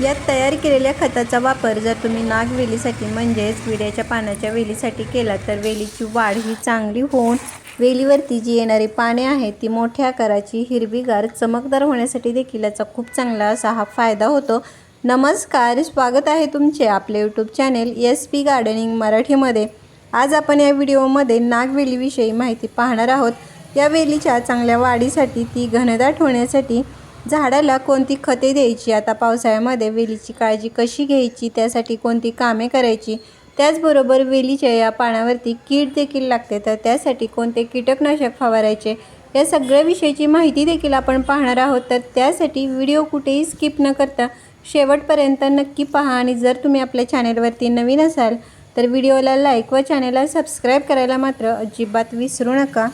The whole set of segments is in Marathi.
यात तयार केलेल्या खताचा वापर जर तुम्ही नागवेलीसाठी म्हणजेच विड्याच्या पानाच्या वेलीसाठी केला तर वेलीची वाढ ही चांगली होऊन वेलीवरती जी येणारी पाने आहेत ती मोठ्या आकाराची हिरवीगार चमकदार होण्यासाठी देखील याचा खूप चांगला असा हा फायदा होतो. नमस्कार स्वागत आहे तुमचे आपले YouTube channel S P gardening मराठीमध्ये. आज आपण या व्हिडिओमध्ये नागवेलीविषयी माहिती पाहणार आहोत. या वेलीच्या चांगल्या वाढीसाठी ती घनदाट होण्यासाठी झाडाला कोणती खते द्यायची? आता पावसाळ्यामध्ये वेलीची काळजी कशी घ्यायची? त्यासाठी कोणती कामे करायची? त्याचबरोबर वेलीच्या या पानावरती कीड देखील लागते. तर त्यासाठी कोणते कीटकनाशक फवारायचे? या सगळ्या विषयीची माहिती देखील आपण पाहणार आहोत. तर त्यासाठी व्हिडिओ कुठेही स्किप न करता शेवटपर्यंत नक्की पहा. आणि जर तुम्ही आपल्या चॅनेलवरती नवीन असाल तर व्हिडिओला लाईक व चॅनेलला सबस्क्राईब करायला मात्र अजिबात विसरू नका.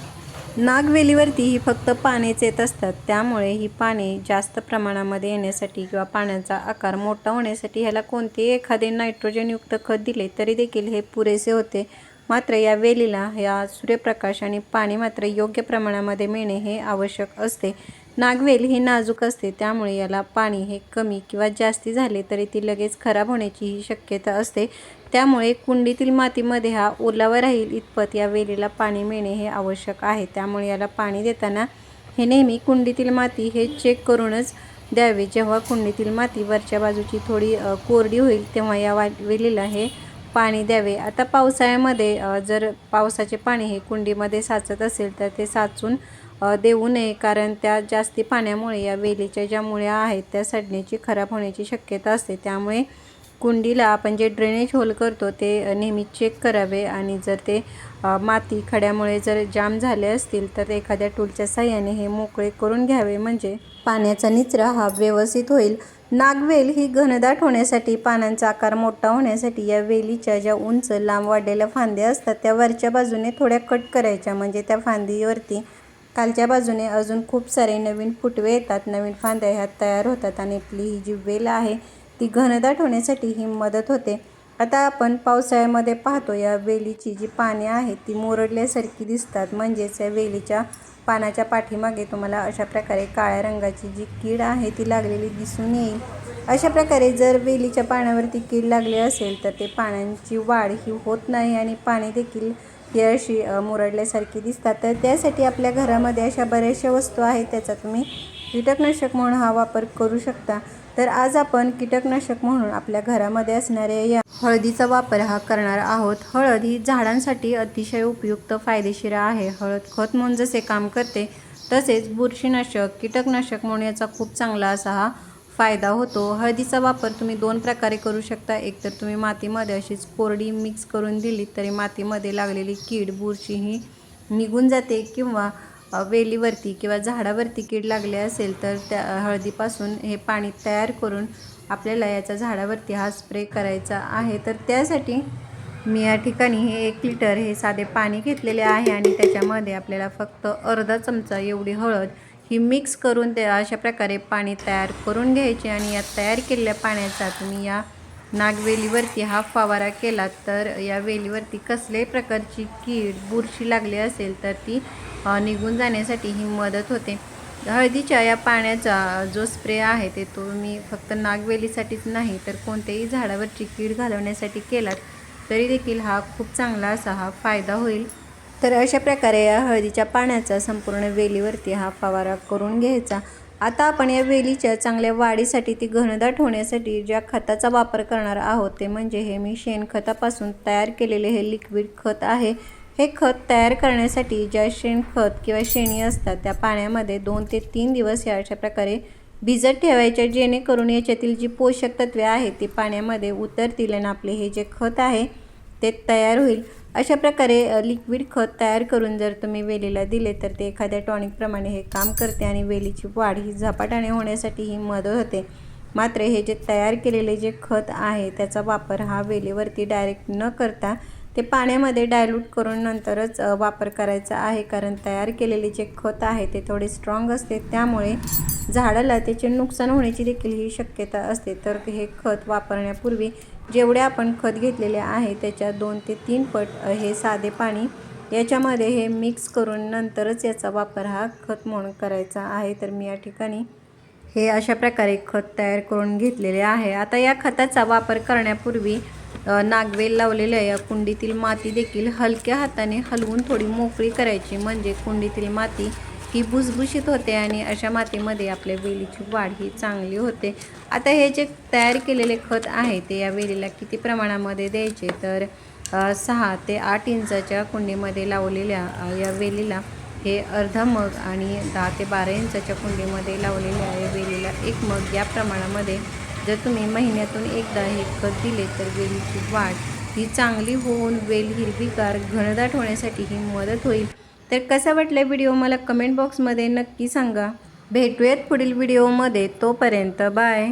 नागवेलीवरती ही फक्त पानेच येत असतात. त्यामुळे ही पाने जास्त प्रमाणामध्ये येण्यासाठी किंवा पाण्याचा आकार मोठा होण्यासाठी ह्याला कोणतेही एखादे नायट्रोजनयुक्त खत दिले तरी देखील हे पुरेसे होते. मात्र या वेलीला या सूर्यप्रकाश आणि पाणी मात्र योग्य प्रमाणामध्ये मिळणे हे आवश्यक असते. नागवेल ही नाजूक असते त्यामुळे याला पाणी हे कमी किंवा जास्ती झाले तरी ती लगेच खराब होण्याची ही शक्यता असते. त्यामुळे कुंडीतील मातीमध्ये हा ओलावा राहील इतपत या वेलीला पाणी मिळणे हे आवश्यक आहे. त्यामुळे याला पाणी देताना हे नेहमी कुंडीतील माती हे चेक करूनच द्यावे. जेव्हा कुंडीतील माती वरच्या बाजूची थोडी कोरडी होईल तेव्हा या वा वेलीला हे पाणी द्यावे. आता पावसाळ्यामध्ये जर पावसाचे पाणी हे कुंडीमध्ये साचत असेल तर ते साचून देऊ नये कारण त्या जास्ती पाण्यामुळे या वेलीच्या ज्या मुळ्या आहेत त्या सडण्याची खराब होण्याची शक्यता असते. त्यामुळे कुंडीला आपण जे ड्रेनेज होल करतो ते नेहमी चेक करावे. आणि जर ते माती खड्यामुळे जर जाम झाले असतील तर एखाद्या टूलच्या साह्याने हे मोकळे करून घ्यावे. म्हणजे पाण्याचा निचरा हा व्यवस्थित होईल. नागवेल ही घनदाट होण्यासाठी पानांचा आकार मोठा होण्यासाठी या वेलीच्या ज्या उंच लांब वाढलेल्या फांद्या असतात त्या वरच्या बाजूने थोड्या कट करायच्या. म्हणजे त्या फांदीवरती खालच्या बाजूने अजून खूप सारे नवीन फुटवे येतात नवीन फांद्या ह्यात तयार होतात आणि आपली ही जी वेल आहे ती घनदाट होण्यासाठी ही मदत होते. आता आपण पावसाळ्यामध्ये पाहतो या वेलीची जी पाने आहेत ती मोरडल्यासारखी दिसतात. म्हणजेच या वेलीच्या पानाच्या पाठीमागे तुम्हाला अशा प्रकारे काळ्या रंगाची जी कीड आहे ती लागलेली दिसून येईल. अशा प्रकारे जर वेलीच्या पानावरती कीड लागली असेल तर ते पानांची वाढ ही होत नाही आणि पाने देखील ही अशी मुरडल्यासारखी दिसतात. तर त्यासाठी आपल्या घरामध्ये अशा बऱ्याचशा वस्तू आहेत त्याचा तुम्ही कीटकनाशक म्हणून हा वापर करू शकता. तर आज आपण कीटकनाशक म्हणून आपल्या घरामध्ये असणाऱ्या या हळदीचा वापर हा करणार आहोत. हळद ही झाडांसाठी अतिशय उपयुक्त फायदेशीर आहे. हळद खत म्हणून जसे काम करते तसेच बुरशीनाशक कीटकनाशक म्हणून याचा खूप चांगला असा हा फायदा होतो. हळदीचा वापर तुम्ही दोन प्रकारे करू शकता. एक तर तुम्ही मातीमध्ये अशीच कोरडी मिक्स करून दिली तरी मातीमध्ये लागलेली कीड बुरशी ही निघून जाते किंवा वेलीवरती किंवा झाडावरती कीड लागले असेल तर त्या हळदीपासून हे पाणी तयार करून आपल्याला याचा झाडावरती हा स्प्रे करायचा आहे. तर त्यासाठी मी या ठिकाणी हे एक लिटर हे साधे पाणी घेतलेले आहे आणि त्याच्यामध्ये आपल्याला फक्त अर्धा चमचा एवढी हळद ही मिक्स करून ते अशा प्रकारे पाणी तयार करून घ्यायचे आणि या तयार केलेल्या पाण्याचा तुम्ही या नागवेलीवरती हा फवारा केला तर या वेलीवरती कसल्याही प्रकारची कीड बुरशी लागली असेल तर ती निघून जाण्यासाठी ही मदत होते. हळदीच्या या पाण्याचा जो स्प्रे आहे ते तुम्ही फक्त नागवेलीसाठीच नाही तर कोणत्याही झाडावरची कीड घालवण्यासाठी केलात तरी देखील हा खूप चांगला असा हा फायदा होईल. तर अशा प्रकारे या हळदीच्या पाण्याचा संपूर्ण वेलीवरती हा फवारा करून घ्यायचा. आता आपण या वेलीच्या चांगल्या वाढीसाठी ती घनदाट होण्यासाठी ज्या खताचा वापर करणार आहोत ते म्हणजे हे मी शेणखतापासून तयार केलेले हे लिक्विड खत आहे. हे खत तयार करण्यासाठी ज्या शेणखत किंवा शेणी असतात त्या पाण्यामध्ये दोन ते तीन दिवस या अशा प्रकारे भिजत ठेवायच्या जेणेकरून याच्यातील जी पोषक तत्वे आहेत ती पाण्यामध्ये उतरतील आणि आपले हे जे खत आहे ते तयार होईल. अशा प्रकारे लिक्विड खत तयार करून जर तुम्ही वेलीला दिले तर ते एखाद्या टॉनिकप्रमाणे हे काम करते आणि वेलीची वाढ ही झपाट्याने होण्यासाठी ही मदत होते. मात्र हे जे तयार केलेले जे खत आहे त्याचा वापर हा वेलीवरती डायरेक्ट न करता ते पाण्यामध्ये डायल्यूट करून नंतरच वापर करायचा आहे. कारण तयार केलेले जे खत आहे ते थोडे स्ट्रॉंग असते. त्यामुळे झाडाला त्याचे नुकसान होण्याची देखील ही शक्यता असते. तर हे खत वापरण्यापूर्वी जेवढे आपण खत घेतलेले आहे त्याच्या दोन ते तीन पट हे साधे पाणी याच्यामध्ये हे मिक्स करून नंतरच याचा वापर हा खत म्हणून करायचा आहे. तर मी या ठिकाणी हे अशा प्रकारे खत तयार करून घेतलेले आहे. आता या खताचा वापर करण्यापूर्वी नागवेल लावलेल्या या कुंडीतील माती देखील हलक्या हाताने हलवून थोडी मोकळी करायची. म्हणजे कुंडीतील माती ही भुसभुशीत होते आणि अशा मातीमध्ये आपल्या वेलीची वाढ ही चांगली होते. आता हे जे तयार केलेले खत आहे ते या वेलीला किती प्रमाणामध्ये द्यायचे? तर सहा ते आठ इंचाच्या कुंडीमध्ये लावलेल्या या वेलीला हे अर्धा मग आणि दहा ते बारा इंचाच्या कुंडीमध्ये लावलेल्या या वेलीला एक मग या प्रमाणामध्ये जर तुम्ही महिन्यातून एकदा हे खत दिले तर वेलीची वाढ ही चांगली होऊन वेल हिरवीगार घनदाट होण्यासाठी ही मदत होईल. तर कसा वाटला व्हिडिओ मला कमेंट बॉक्समध्ये नक्की सांगा. भेटूयात पुढील व्हिडिओमध्ये. तोपर्यंत बाय.